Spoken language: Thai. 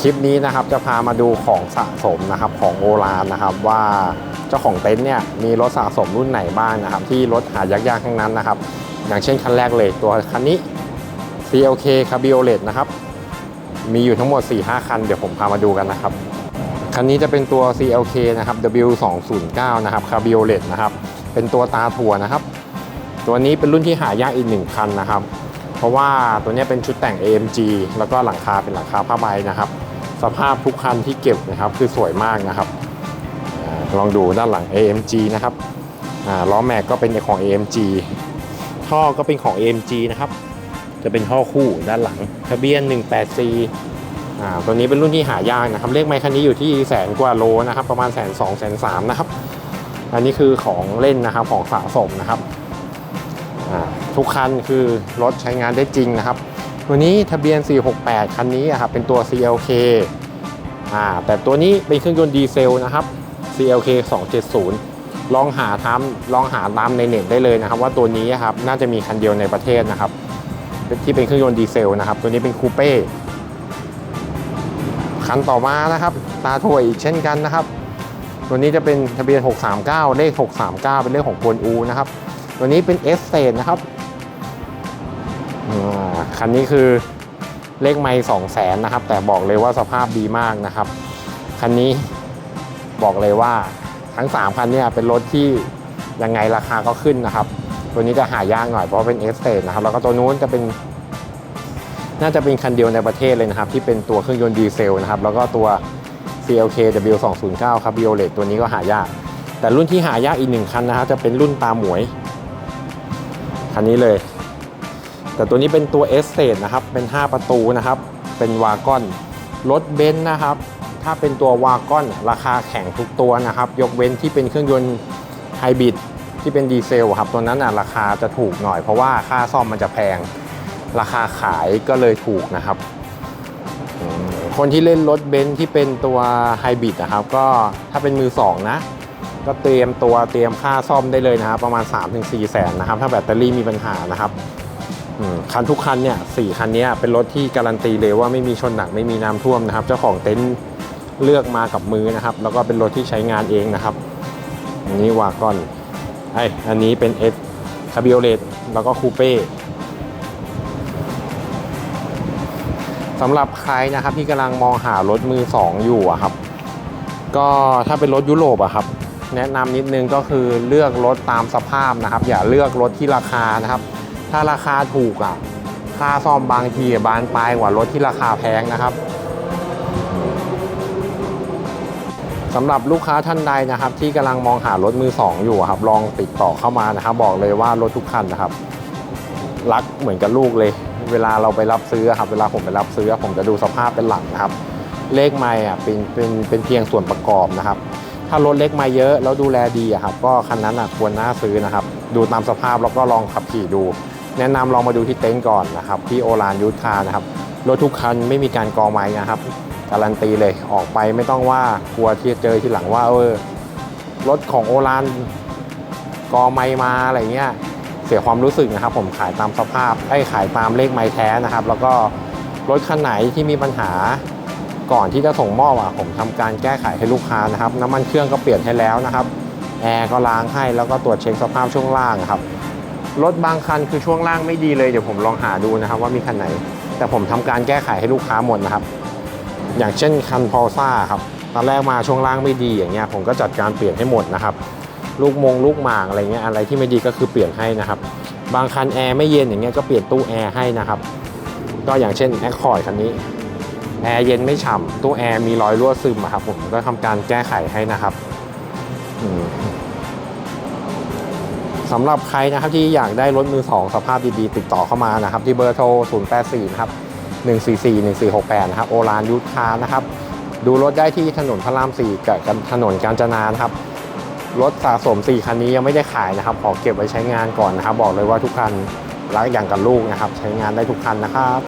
คลิปนี้นะครับจะพามาดูของสะสมนะครับของโอรานนะครับว่าเจ้าของเต็นท์เนี่ยมีรถสะสมรุ่นไหนบ้างนะครับ ที่รถหายากๆทั้งนั้นนะครับ อย่างเช่นคันแรกเลยตัวคันนี้ CLK Cabriolet นะครับ มีอยู่ทั้งหมด 4-5 คัน เดี๋ยวผมพามาดูกันนะครับ คันนี้จะเป็นตัว CLK นะครับ W209 นะครับ Cabriolet นะครับ เป็นตัวตาถั่วนะครับ ตัวนี้เป็นรุ่นที่หายากอีกหนึ่งคันนะครับ เพราะว่าตัวนี้เป็นชุดแต่ง AMG แล้วก็หลังคาเป็นหลังคาผ้าใบนะครับ สภาพทุกคันที่เก็บนะครับคือสวยมากนะครับอลองดูด้านหลัง AMG นะครับล้อแม็กก็เป็นของ AMG ท่อก็เป็นของ AMG นะครับ จะเป็นท่อคู่ด้านหลัง ทะเบียน 18C อ่าตัวนี้เป็นรุ่นที่หายากนะครับ เลขไมค์คันนี้อยู่ที่แสนกว่าโลนะครับ ประมาณแสนสองแสนสามนะครับ อันนี้คือของเล่นนะครับของสะสมนะครับ ทุกคันคือรถใช้งานได้จริงนะครับ ตัวนี้ทะเบียน 468 คันนี้ครับเป็นตัว CLK อ่าแต่ตัวนี้เป็นเครื่องยนต์ดีเซลนะครับ CLK 270 ลองหาทำลองหาตามในเน็ตได้เลยนะครับ ว่าตัวนี้ครับน่าจะมีคันเดียวในประเทศนะครับ ที่เป็นเครื่องยนต์ดีเซลนะครับ ตัวนี้เป็นคูเป้คันต่อมานะครับ ตาถั่วอีกเช่นกันนะครับ ตัวนี้จะเป็นทะเบียน 639 เลข 639 เป็นเลขของกวนอูนะครับ ตัวนี้เป็นเอสเซนนะครับอ่า คันนี้คือเลขไม่2 0 0แสนนะครับ แต่บอกเลยว่าสภาพดีมากนะครับ คันนี้บอกเลยว่าทั้ง 3 คันเนี่ยเป็นรถที่ยังไงราคาก็ขึ้นนะครับ ตัวนี้จะหายากหน่อยเพราะเป็นเอสเตนะครับ แล้วก็ตัวนู้นจะเป็น น่าจะเป็นคันเดียวในประเทศเลยนะครับ ที่เป็นตัวเครื่องยนต์ดีเซลนะครับ แล้วก็ตัว CLK W209 ครับ Violet ตัวนี้ก็หายาก แต่รุ่นที่หายากอีกหนึ่งคันนะครับ จะเป็นรุ่นตาหมวย คันนี้เลย แต่ตัวนี้เป็นตัวเอสเตนะครับ เป็น 5 ประตูนะครับ เป็นวากอน รถเบนซ์นะครับ ถ้าเป็นตัววากอนราคาแข่งทุกตัวนะครับ ยกเว้นที่เป็นเครื่องยนต์ไฮบริดที่เป็นดีเซลครับ ตัวนั้นอะราคาจะถูกหน่อยเพราะว่าค่าซ่อมมันจะแพง ราคาขายก็เลยถูกนะครับ คนที่เล่นรถเบนซ์ที่เป็นตัวไฮบริดนะครับ ก็ถ้าเป็นมือสองนะ ก็เตรียมตัวเตรียมค่าซ่อมได้เลยนะครับ ประมาณ 3-4แสนนะครับ ถ้าแบตเตอรี่มีปัญหานะครับ คันทุกคันเนี่ยสี่คันนี้เป็นรถที่การันตีเลยว่าไม่มีชนหนักไม่มีน้ำท่วมนะครับ เจ้าของเต็นท์เลือกมากับมือนะครับ แล้วก็เป็นรถที่ใช้งานเองนะครับอันนี้วากอนไออันนี้เป็นเอสคาบิโอเลตแล้วก็คูเป้สำหรับใครนะครับที่กำลังมองหารถมือสองอยู่อะครับ ก็ถ้าเป็นรถยุโรปอะครับ แนะนำนิดนึงก็คือเลือกรถตามสภาพนะครับ อย่าเลือกรถที่ราคานะครับ ถ้าราคาถูกอะค่าซ่อมบางทีบานปลายกว่ารถที่ราคาแพงนะครับสำหรับลูกค้าท่านใดนะครับ ที่กำลังมองหารถมือสองอยู่ครับ ลองติดต่อเข้ามานะครับ บอกเลยว่ารถทุกคันนะครับ รักเหมือนกับลูกเลย เวลาเราไปรับซื้อครับ เวลาผมไปรับซื้อ ผมจะดูสภาพเป็นหลักนะครับ เลขไม่อะเป็นเป็นเป็นเพียงส่วนประกอบนะครับ ถ้ารถเล็กมาเยอะแล้วดูแลดีครับ ก็คันนั้นอะควรน่าซื้อนะครับ ดูตามสภาพแล้วก็ลองขับขี่ดู แนะนำลองมาดูที่เต็นท์ก่อนนะครับที่โอรานยูทานะครับรถทุกคันไม่มีการกองไม้นะครับ การันตีเลยออกไปไม่ต้องว่ากลัวที่จะเจอทีหลังว่าเออรถของโอรานกอไม้มาอะไรเงี้ยเสียความรู้สึกนะครับ ผมขายตามสภาพไอ้ขายตามเลขไม้แท้นะครับ แล้วก็รถคันไหนที่มีปัญหาก่อนที่จะส่งมอบอะผมทำการแก้ไขให้ลูกค้านะครับ น้ำมันเครื่องก็เปลี่ยนให้แล้วนะครับแอร์ก็ล้างให้แล้วก็ตรวจเช็คสภาพช่วงล่างครับ รถบางคันคือช่วงล่างไม่ดีเลยเดี๋ยวผมลองหาดูนะครับ ว่ามีคันไหน แต่ผมทำการแก้ไขให้ลูกค้าหมดนะครับ อย่างเช่นคันพอซ่าครับตอนแรกมาช่วงล่างไม่ดีอย่างเงี้ยผมก็จัดการเปลี่ยนให้หมดนะครับ ลูกมงลูกหมากอะไรเงี้ยอะไรที่ไม่ดีก็คือเปลี่ยนให้นะครับ บางคันแอร์ไม่เย็นอย่างเงี้ยก็เปลี่ยนตู้แอร์ให้นะครับก็อย่างเช่นแอคคอร์ดคันนี้แอร์เย็นไม่ฉ่ำตู้แอร์มีรอยรั่วซึมอะครับผมก็ทำการแก้ไขให้นะครับอืม สำหรับใครนะครับที่อยากได้รถมือสองสภาพดีๆ ติดต่อเข้ามานะครับ ที่เบอร์โทร 084 นะครับ 144 1468 นะครับ โอรานยูทธานะครับ ดูรถได้ที่ถนนพระราม 4 กับถนนกาญจนานะครับ รถสะสม 4 คันนี้ยังไม่ได้ขายนะครับ ขอเก็บไว้ใช้งานก่อนนะครับ บอกเลยว่าทุกคันรักอย่างกับลูกนะครับ ใช้งานได้ทุกคันนะครับ